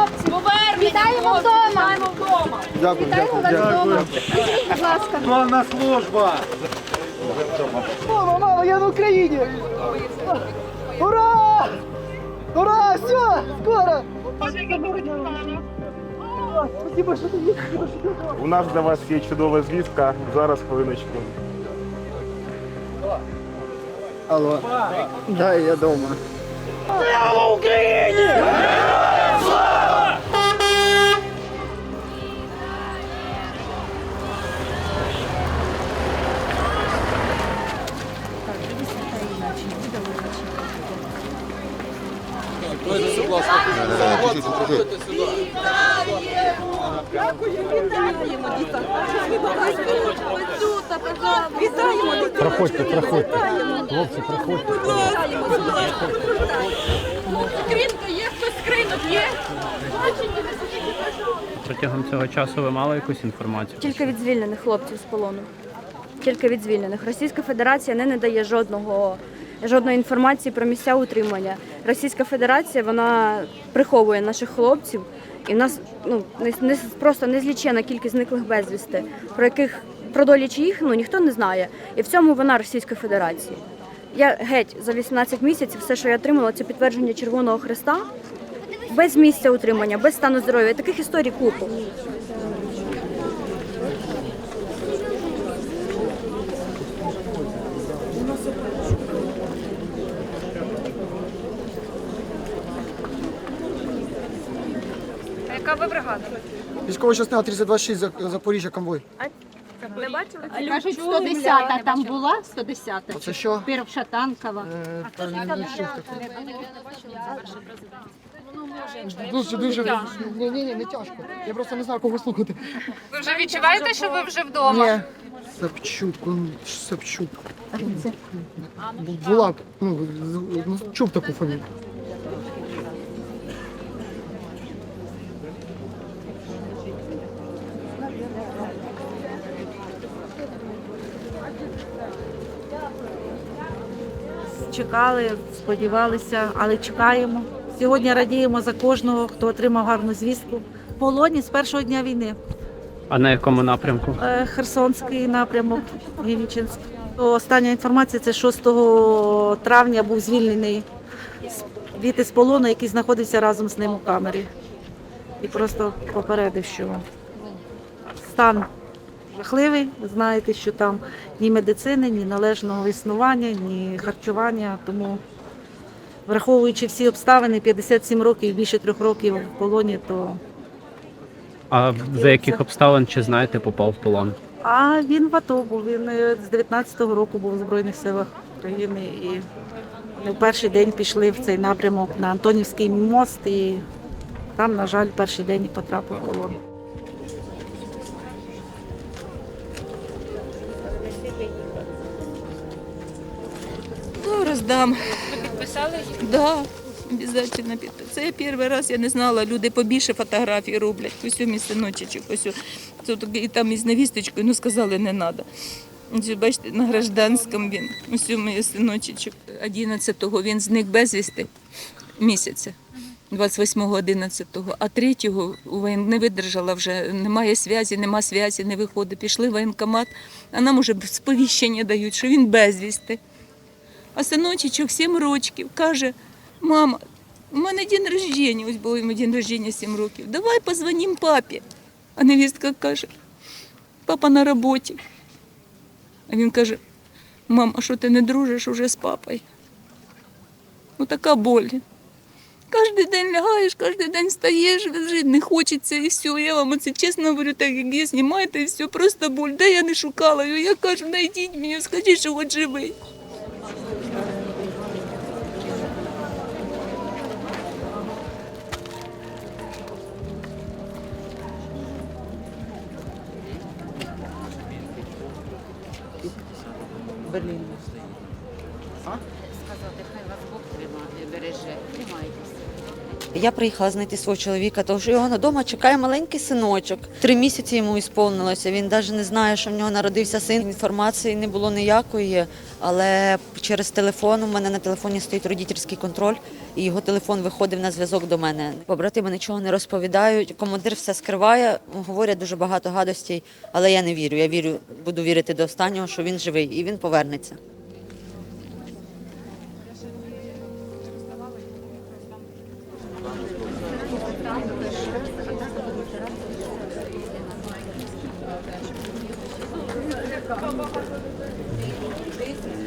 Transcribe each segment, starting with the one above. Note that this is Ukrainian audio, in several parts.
хлопці. Вітаємо вдома. Дякую, Вітаємо вас вдома. Скажіть, будь ласка. Славна служба! Мама, мама, я на Україні! Ура! Ура! Все! Скоро! Спасибо, що ти є. У нас для вас є чудова звістка. Зараз хвилиночку. Алло. Да, я дома. Проходьте, проходьте. Хлопці, проходьте. Скринка є, хтось скринок є. Протягом цього часу ви мали якусь інформацію? Тільки від звільнених хлопців з полону. Тільки від звільнених. Російська Федерація не надає жодного, жодної інформації про місця утримання. Російська Федерація вона приховує наших хлопців, і в нас ну, не, не, просто незлічена кількість зниклих безвісти, про яких про долі чиїх ну, ніхто не знає. І в цьому вона Російська Федерація. Я геть за 18 місяців все, що я отримала, це підтвердження Червоного Христа. Без місця утримання, без стану здоров'я. Таких історій купу. Ви бригада? Військова частина 326 За- Запоріжжя конвой. Кажуть, 110-та там була, 110-та. Оце що? Перша танкова. Е? Дуже, дуже, ні, ні, ні, не тяжко. Я просто не знаю, кого слухати. Ви вже відчуваєте, що ви вже вдома? Ні. Сапчук, он, Сапчук. Була, ну, ну, чув таку фамілію. Чекали, сподівалися, але чекаємо. Сьогодні радіємо за кожного, хто отримав гарну звістку. В полоні з першого дня війни. А на якому напрямку? Е, Херсонський напрямок, Генічинськ. Остання інформація це 6 травня був звільнений діти з полону, який знаходився разом з ним у камері. І просто попередив, що стан жахливий. Ви знаєте, що там ні медицини, ні належного існування, ні харчування. Тому, враховуючи всі обставини, 57 років, і більше трьох років в полоні, то А за яких обставин чи знаєте, попав в полон? А він в АТО був. Він е, з 19-го року був в Збройних силах України. І в перший день пішли в цей напрямок на Антонівський мост. І там, на жаль, перший день і потрапив в полон. Роздам. Підписали їх? Да, обязательно підпис. Це я перший раз, я не знала, люди побільше фотографій роблять. Ось у мій синочечок, ось у- тут і там із невісточкою, ну сказали, не треба. Ось, бачите, на гражданському він, ось у мій синочечок. 11-го він зник безвісти місяця. 28-11, а 3-го воєн не видержала вже, немає зв'язі, нема зв'язі, не виходить. Пішли в воєнкомат, а нам уже сповіщення дають, що він безвісти. А синочечок 7 років каже: мама, у мене день рождення, ось було йому день рождення 7 років. Давай позвонім папі. А невістка каже, папа на роботі. А він каже: мам, а що ти не дружиш уже з папою? Ну така боль. Кожен день лягаєш, кожен день встаєш, жити не хочеться і все. Я вам це чесно говорю, так як є, знімайте і все, просто боль. Де я не шукала його. Я кажу, знайдіть мені, скажіть, що хоч живий. Berlin. Я приїхала знайти свого чоловіка, тому що його вдома чекає маленький синочок. Три місяці йому ісповнилося. Він навіть не знає, що в нього народився син. Інформації не було ніякої, але через телефон у мене на телефоні стоїть родительський контроль, і його телефон виходив на зв'язок до мене. Побратими нічого не розповідають. Командир все скриває, говорять дуже багато гадостей, але я не вірю. Я вірю, буду вірити до останнього, що він живий і він повернеться.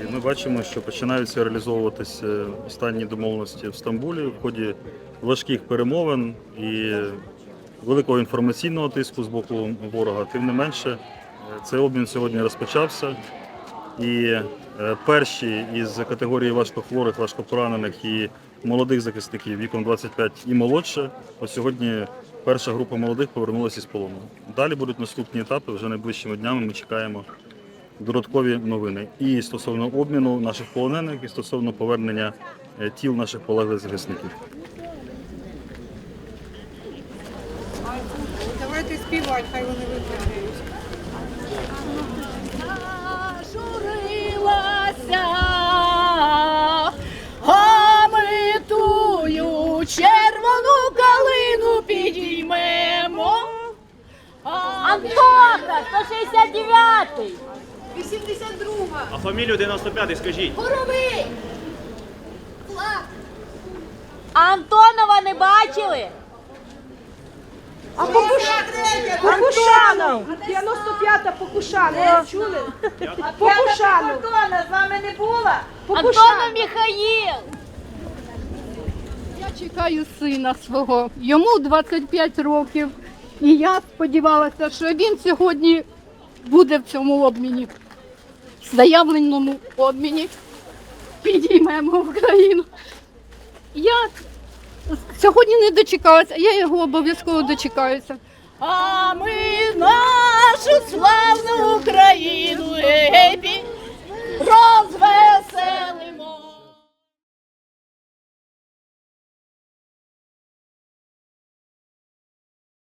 Ми бачимо, що починаються реалізовуватися останні домовленості в Стамбулі в ході важких перемовин і великого інформаційного тиску з боку ворога. Тим не менше, е, цей обмін сьогодні розпочався. І е, перші із категорії важкохворих, важкопоранених і молодих захисників віком 25 і молодше. Ось сьогодні перша група молодих повернулася із полону. Далі будуть наступні етапи. Вже найближчими днями ми чекаємо додаткові новини і стосовно обміну наших полонених, і стосовно повернення е, тіл наших полеглих захисників. Давайте співати, хай вони виправляють. 169-й. 82-га. А фамілію 95 скажіть. Горовий. Антонова не бачили? А Покушанов! 95-та Покушанов. Чули? Покушанов. Антона з вами не була? Антонов Михаїл. Я чекаю сина свого. Йому 25 років. І я сподівалася, що він сьогодні буде в цьому обміні, в заявленому обміні. Підіймемо Україну. Я сьогодні не дочекалася, я його обов'язково дочекаюся. А ми